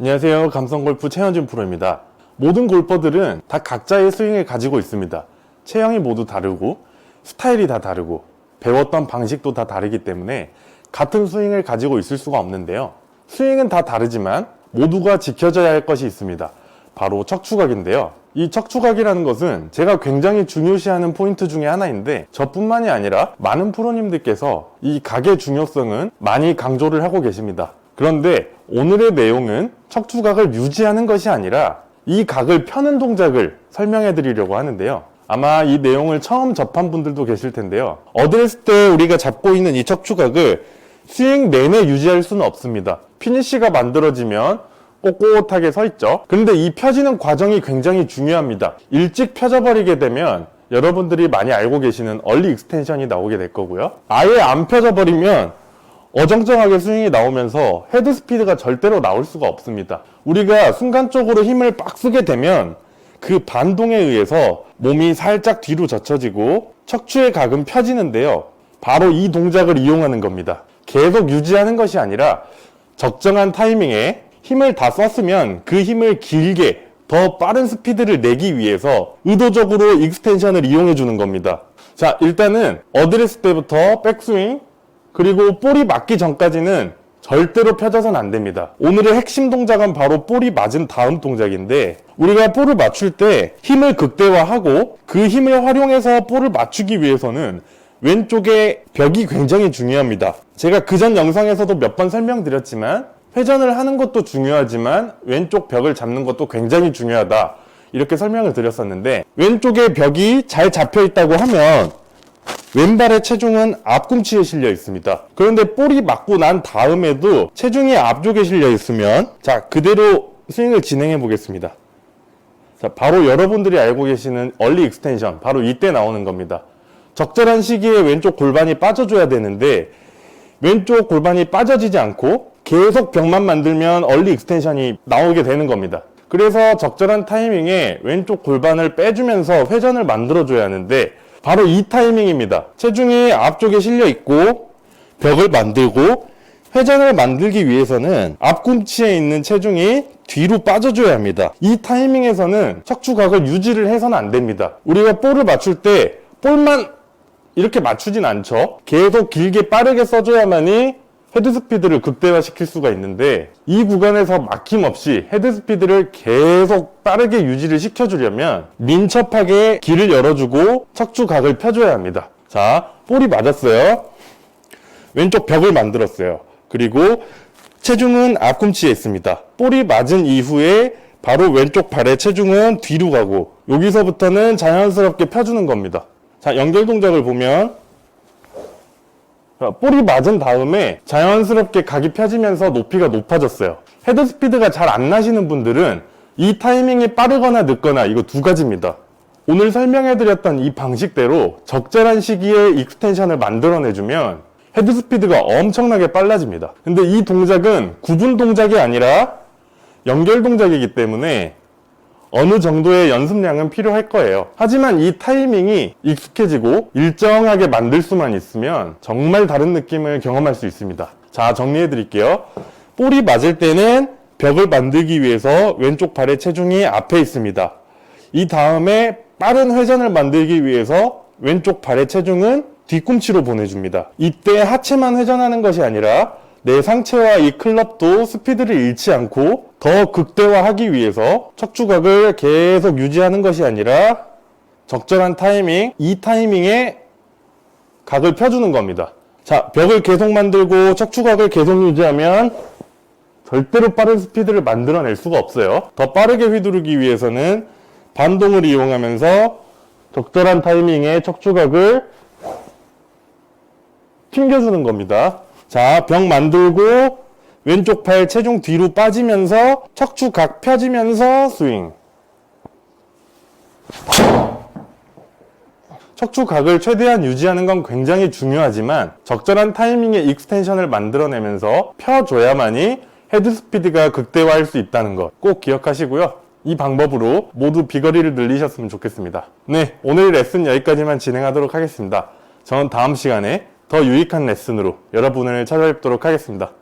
안녕하세요. 감성골프 최현준 프로입니다. 모든 골퍼들은 다 각자의 스윙을 가지고 있습니다. 체형이 모두 다르고 스타일이 다 다르고 배웠던 방식도 다 다르기 때문에 같은 스윙을 가지고 있을 수가 없는데요. 스윙은 다 다르지만 모두가 지켜져야 할 것이 있습니다. 바로 척추각인데요. 이 척추각이라는 것은 제가 굉장히 중요시하는 포인트 중에 하나인데 저뿐만이 아니라 많은 프로님들께서 이 각의 중요성은 많이 강조를 하고 계십니다. 그런데 오늘의 내용은 척추각을 유지하는 것이 아니라 이 각을 펴는 동작을 설명해 드리려고 하는데요. 아마 이 내용을 처음 접한 분들도 계실 텐데요. 어드레스 때 우리가 잡고 있는 이 척추각을 스윙 내내 유지할 수는 없습니다. 피니쉬가 만들어지면 꼿꼿하게 서 있죠. 근데 이 펴지는 과정이 굉장히 중요합니다. 일찍 펴져버리게 되면 여러분들이 많이 알고 계시는 얼리 익스텐션이 나오게 될 거고요. 아예 안 펴져버리면 어정쩡하게 스윙이 나오면서 헤드 스피드가 절대로 나올 수가 없습니다. 우리가 순간적으로 힘을 빡 쓰게 되면 그 반동에 의해서 몸이 살짝 뒤로 젖혀지고 척추의 각은 펴지는데요. 바로 이 동작을 이용하는 겁니다. 계속 유지하는 것이 아니라 적정한 타이밍에 힘을 다 썼으면 그 힘을 길게 더 빠른 스피드를 내기 위해서 의도적으로 익스텐션을 이용해 주는 겁니다. 자, 일단은 어드레스 때부터 백스윙 그리고 볼이 맞기 전까지는 절대로 펴져선 안 됩니다. 오늘의 핵심 동작은 바로 볼이 맞은 다음 동작인데 우리가 볼을 맞출 때 힘을 극대화하고 그 힘을 활용해서 볼을 맞추기 위해서는 왼쪽의 벽이 굉장히 중요합니다. 제가 그 전 영상에서도 몇 번 설명드렸지만 회전을 하는 것도 중요하지만 왼쪽 벽을 잡는 것도 굉장히 중요하다. 이렇게 설명을 드렸었는데 왼쪽의 벽이 잘 잡혀 있다고 하면 왼발의 체중은 앞꿈치에 실려 있습니다. 그런데 볼이 맞고 난 다음에도 체중이 앞쪽에 실려 있으면 자 그대로 스윙을 진행해 보겠습니다. 자 바로 여러분들이 알고 계시는 얼리 익스텐션 바로 이때 나오는 겁니다. 적절한 시기에 왼쪽 골반이 빠져줘야 되는데 왼쪽 골반이 빠져지지 않고 계속 벽만 만들면 얼리 익스텐션이 나오게 되는 겁니다. 그래서 적절한 타이밍에 왼쪽 골반을 빼주면서 회전을 만들어줘야 하는데 바로 이 타이밍입니다. 체중이 앞쪽에 실려 있고 벽을 만들고 회전을 만들기 위해서는 앞꿈치에 있는 체중이 뒤로 빠져줘야 합니다. 이 타이밍에서는 척추각을 유지를 해서는 안 됩니다. 우리가 볼을 맞출 때 볼만 이렇게 맞추진 않죠. 계속 길게 빠르게 써줘야만이 헤드 스피드를 극대화시킬 수가 있는데 이 구간에서 막힘없이 헤드 스피드를 계속 빠르게 유지를 시켜주려면 민첩하게 길을 열어주고 척추각을 펴줘야 합니다. 자, 볼이 맞았어요. 왼쪽 벽을 만들었어요. 그리고 체중은 앞꿈치에 있습니다. 볼이 맞은 이후에 바로 왼쪽 발의 체중은 뒤로 가고 여기서부터는 자연스럽게 펴주는 겁니다. 자, 연결 동작을 보면 자, 볼이 맞은 다음에 자연스럽게 각이 펴지면서 높이가 높아졌어요. 헤드 스피드가 잘 안 나시는 분들은 이 타이밍이 빠르거나 늦거나 이거 두 가지입니다. 오늘 설명해드렸던 이 방식대로 적절한 시기에 익스텐션을 만들어내주면 헤드 스피드가 엄청나게 빨라집니다. 근데 이 동작은 구분 동작이 아니라 연결 동작이기 때문에 어느 정도의 연습량은 필요할 거예요. 하지만 이 타이밍이 익숙해지고 일정하게 만들 수만 있으면 정말 다른 느낌을 경험할 수 있습니다. 자, 정리해 드릴게요. 볼이 맞을 때는 벽을 만들기 위해서 왼쪽 발의 체중이 앞에 있습니다. 이 다음에 빠른 회전을 만들기 위해서 왼쪽 발의 체중은 뒤꿈치로 보내줍니다. 이때 하체만 회전하는 것이 아니라 내 상체와 이 클럽도 스피드를 잃지 않고 더 극대화하기 위해서 척추각을 계속 유지하는 것이 아니라 적절한 타이밍, 이 타이밍에 각을 펴주는 겁니다. 자, 벽을 계속 만들고 척추각을 계속 유지하면 절대로 빠른 스피드를 만들어낼 수가 없어요. 더 빠르게 휘두르기 위해서는 반동을 이용하면서 적절한 타이밍에 척추각을 튕겨주는 겁니다. 자, 벽 만들고 왼쪽 팔 체중 뒤로 빠지면서 척추 각 펴지면서 스윙. 척추 각을 최대한 유지하는 건 굉장히 중요하지만 적절한 타이밍에 익스텐션을 만들어내면서 펴줘야만이 헤드 스피드가 극대화할 수 있다는 것 꼭 기억하시고요. 이 방법으로 모두 비거리를 늘리셨으면 좋겠습니다. 네, 오늘 레슨 여기까지만 진행하도록 하겠습니다. 저는 다음 시간에 더 유익한 레슨으로 여러분을 찾아뵙도록 하겠습니다.